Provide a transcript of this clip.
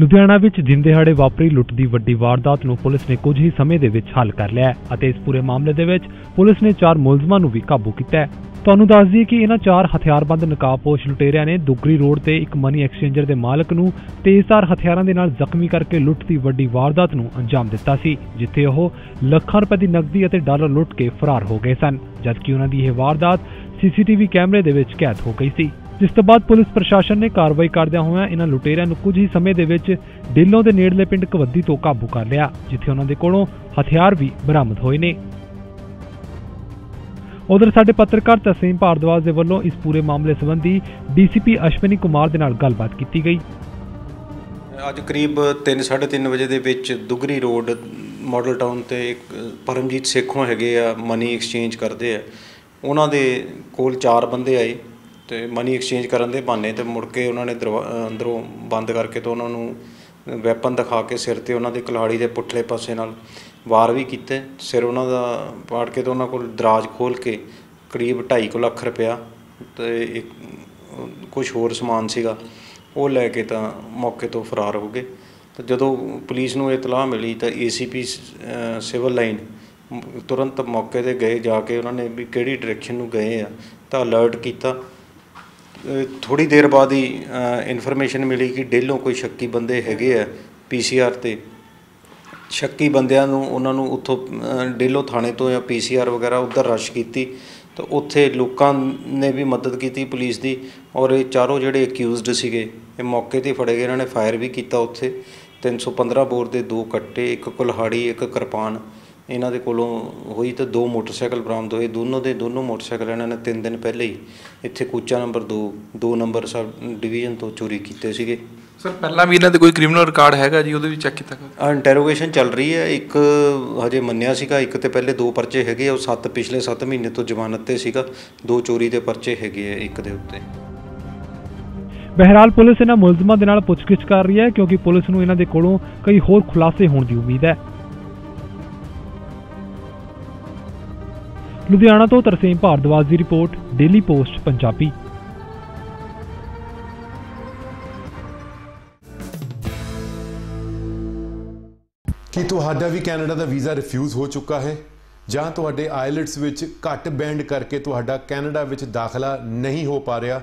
ਲੁਧਿਆਣਾ ਵਿੱਚ ਦਿਨ ਦਿਹਾੜੇ ਵਾਪਰੀ ਲੁੱਟ ਦੀ ਵੱਡੀ ਵਾਰਦਾਤ ਨੂੰ ਪੁਲਿਸ ਨੇ ਕੁਝ ਹੀ ਸਮੇਂ ਦੇ ਵਿੱਚ ਹੱਲ ਕਰ ਲਿਆ ਅਤੇ ਇਸ ਪੂਰੇ ਮਾਮਲੇ ਦੇ ਵਿੱਚ ਪੁਲਿਸ ਨੇ ਚਾਰ ਮੁਲਜ਼ਮਾਂ ਨੂੰ ਵੀ ਕਾਬੂ ਕੀਤਾ ਤੁਹਾਨੂੰ ਦੱਸ ਦਈਏ ਕਿ ਇਹਨਾਂ ਚਾਰ ਹਥਿਆਰਬੰਦ ਨਕਾਬਪੋਸ਼ ਲੁਟੇਰਿਆਂ ਨੇ ਦੁਗਰੀ ਰੋਡ ਤੇ ਇੱਕ ਮਨੀ ਐਕਸਚੇਂਜਰ ਦੇ ਮਾਲਕ ਨੂੰ ਤੇਜ਼ਧਾਰ ਹਥਿਆਰਾਂ ਦੇ ਨਾਲ ਜ਼ਖਮੀ ਕਰਕੇ ਲੁੱਟ ਦੀ ਵੱਡੀ ਵਾਰਦਾਤ ਨੂੰ ਅੰਜਾਮ ਦਿੱਤਾ ਸੀ, ਜਿੱਥੇ ਉਹ ਲੱਖਾਂ ਰੁਪਏ ਦੀ ਨਕਦੀ ਅਤੇ ਡਾਲਰ ਲੁੱਟ ਕੇ ਫਰਾਰ ਹੋ ਗਏ ਸਨ, ਜਦਕਿ ਉਹਨਾਂ ਦੀ ਇਹ ਵਾਰਦਾਤ ਸੀਸੀਟੀਵੀ ਕੈਮਰੇ ਦੇ ਵਿੱਚ ਕੈਦ ਹੋ ਗਈ ਸੀ। ਜਿਸ ਤੋਂ ਬਾਅਦ ਪੁਲਿਸ ਪ੍ਰਸ਼ਾਸਨ ਨੇ ਕਾਰਵਾਈ ਕਰਦਿਆਂ ਹੋਇਆਂ ਇਹਨਾਂ ਲੁਟੇਰਿਆਂ ਨੂੰ ਕੁਝ ਹੀ ਸਮੇਂ ਦੇ ਵਿੱਚ ਡੇਲੋਂ ਦੇ ਨੇੜਲੇ ਪਿੰਡ ਕਵੱਦੀ ਤੋਂ ਕਾਬੂ ਕਰ ਲਿਆ, ਜਿੱਥੇ ਉਹਨਾਂ ਦੇ ਕੋਲੋਂ ਹਥਿਆਰ ਵੀ ਬਰਾਮਦ ਹੋਏ ਨੇ। ਉਧਰ ਸਾਡੇ ਪੱਤਰਕਾਰ ਤਸੀਮ ਭਾਰਦਵਾਜ ਦੇ ਵੱਲੋਂ ਇਸ ਪੂਰੇ ਮਾਮਲੇ ਸੰਬੰਧੀ ਡੀਸੀਪੀ ਅਸ਼ਵਨੀ ਕੁਮਾਰ ਦੇ ਨਾਲ ਗੱਲਬਾਤ ਕੀਤੀ ਗਈ। ਅੱਜ ਕਰੀਬ 3:30 ਵਜੇ ਦੇ ਵਿੱਚ ਦੁਗਰੀ ਰੋਡ, ਮਾਡਲ ਟਾਊਨ ਤੇ ਇੱਕ ਪਰਮਜੀਤ ਸੇਖੋਂ ਹੈਗੇ ਆ ਮਨੀ ਐਕਸਚੇਂਜ ਕਰਦੇ ਆ। ਉਹਨਾਂ ਦੇ ਕੋਲ ਚਾਰ ਬੰਦੇ ਆਏ। ਤੇ ਮਨੀ ਐਕਸਚੇਂਜ ਕਰਨ ਦੇ ਬਹਾਨੇ ਤੇ ਮੁੜ ਕੇ ਉਹਨਾਂ ਨੇ ਦਰਵਾ- ਅੰਦਰੋਂ ਬੰਦ ਕਰਕੇ ਤੇ ਉਹਨਾਂ ਨੂੰ ਵੈਪਨ ਦਿਖਾ ਕੇ ਸਿਰ ਤੇ ਉਹਨਾਂ ਦੇ ਕਲਾੜੀ ਦੇ ਪੁੱਠਲੇ ਪਾਸੇ ਨਾਲ ਵਾਰ ਵੀ ਕੀਤੇ। ਸਿਰ ਉਹਨਾਂ ਦਾ ਪਾੜ ਕੇ ਤੇ ਉਹਨਾਂ ਕੋਲ ਦਰਾਜ ਖੋਲ ਕੇ ਕਰੀਬ 2.5 ਲੱਖ ਰੁਪਇਆ ਤੇ ਇੱਕ ਕੁਝ ਹੋਰ ਸਮਾਨ ਸੀਗਾ, ਉਹ ਲੈ ਕੇ ਤਾਂ ਮੌਕੇ ਤੋਂ ਫਰਾਰ ਹੋ ਗਏ। ਤਾਂ ਜਦੋਂ ਪੁਲਿਸ ਨੂੰ ਇਤਲਾਹ ਮਿਲੀ ਤਾਂ ਏਸੀਪੀ ਸਿਵਲ ਲਾਈਨ ਤੁਰੰਤ ਮੌਕੇ ਤੇ ਗਏ, ਜਾ ਕੇ ਉਹਨਾਂ ਨੇ ਵੀ ਕਿਹੜੀ ਡਾਇਰੈਕਸ਼ਨ ਨੂੰ ਗਏ ਆ ਤਾਂ ਅਲਰਟ ਕੀਤਾ। ਥੋੜੀ ਦੇਰ ਬਾਅਦ ਹੀ ਇਨਫੋਰਮੇਸ਼ਨ ਮਿਲੀ ਕਿ ਡੇਲੋਂ ਕੋਈ ਸ਼ੱਕੀ ਬੰਦੇ ਹੈਗੇ ਆ ਪੀਸੀਆਰ ਤੇ। ਸ਼ੱਕੀ ਬੰਦਿਆਂ ਨੂੰ ਉਹਨਾਂ ਨੂੰ ਉੱਥੋਂ ਅ, ਡੇਲੋ ਥਾਣੇ ਤੋਂ ਜਾਂ ਪੀਸੀਆਰ ਵਗੈਰਾ ਉੱਧਰ ਰਸ਼ ਕੀਤੀ ਤਾਂ ਉੱਥੇ ਲੋਕਾਂ ਨੇ ਵੀ ਮਦਦ ਕੀਤੀ ਪੁਲਿਸ ਦੀ ਔਰ ਇਹ ਚਾਰੋਂ ਜਿਹੜੇ ਅਕਿਊਜ਼ਡ ਸੀਗੇ ਇਹ ਮੌਕੇ ਤੇ ਫੜੇ ਗਏ ਇਹਨਾਂ ਨੇ ਫਾਇਰ ਵੀ ਕੀਤਾ ਉੱਥੇ। 315 ਬੋਰ ਦੇ ਦੋ ਕੱਟੇ ਇੱਕ ਕੁਲਹਾੜੀ ਇੱਕ ਕਿਰਪਾਨ। ਇਹਨਾਂ ਦੇ ਕੋਲੋਂ ਹੋਈ ਤਾਂ ਦੋ ਮੋਟਰਸਾਈਕਲ ਬਰਾਮਦ ਹੋਏ। ਦੋਨੋਂ ਦੇ ਦੋਨੋਂ ਮੋਟਰਸਾਈਕਲ ਇਹਨਾਂ ਨੇ ਤਿੰਨ ਦਿਨ ਪਹਿਲੇ ਹੀ ਇੱਥੇ ਕੂਚਾ ਨੰਬਰ 2 ਦੋ ਨੰਬਰ ਸਬ ਡਿਵੀਜ਼ਨ ਤੋਂ ਚੋਰੀ ਕੀਤੇ ਸੀਗੇ। ਸਰ ਪਹਿਲਾਂ ਵੀ ਇਹਨਾਂ ਦੇ ਕੋਈ ਕ੍ਰਿਮੀਨਲ ਰਿਕਾਰਡ ਹੈਗਾ ਜੀ? ਉਹਦੇ ਵੀ ਚੈੱਕ ਕੀਤਾ ਗਿਆ ਇੰਟਰੋਗੇਸ਼ਨ ਚੱਲ ਰਹੀ ਹੈ। ਇੱਕ ਹਜੇ ਮੰਨਿਆ ਸੀਗਾ ਇੱਕ ਤੇ ਪਹਿਲੇ ਦੋ ਪਰਚੇ ਹੈਗੇ ਆ ਉਹ ਸੱਤ ਪਿਛਲੇ 7 ਮਹੀਨੇ ਤੋਂ ਜ਼ਮਾਨਤ ਤੇ ਸੀਗਾ। ਦੋ ਚੋਰੀ ਦੇ ਪਰਚੇ ਹੈਗੇ ਆ ਇੱਕ ਦੇ ਉੱਤੇ। ਬਹਿਰਾਲ ਪੁਲਿਸ ਇਹਨਾਂ ਮੁਲਜ਼ਮਾਂ ਦੇ ਨਾਲ ਪੁੱਛਗਿੱਛ ਕਰ ਰਹੀ ਹੈ ਕਿਉਂਕਿ ਪੁਲਿਸ ਨੂੰ ਇਹਨਾਂ ਦੇ ਕੋਲੋਂ ਕਈ ਹੋਰ ਖੁਲਾਸੇ ਹੋਣ ਦੀ ਉਮੀਦ ਹੈ। ਲੁਧਿਆਣਾ ਤੋਂ ਤਰਸੇਮ ਭਾਰਦਵਾਜ ਦੀ ਰਿਪੋਰਟ ਡੇਲੀ ਪੋਸਟ ਪੰਜਾਬੀ। ਕੀ ਤੁਹਾਡਾ ਵੀ ਕੈਨੇਡਾ ਦਾ ਵੀਜ਼ਾ ਰਿਫਿਊਜ਼ ਹੋ ਚੁੱਕਾ ਹੈ? ਜਾਂ ਤੁਹਾਡੇ ਆਇਲਟਸ ਵਿੱਚ ਘੱਟ ਬੈਂਡ ਕਰਕੇ ਤੁਹਾਡਾ ਕੈਨੇਡਾ ਵਿੱਚ ਦਾਖਲਾ ਨਹੀਂ ਹੋ ਪਾ ਰਿਹਾ?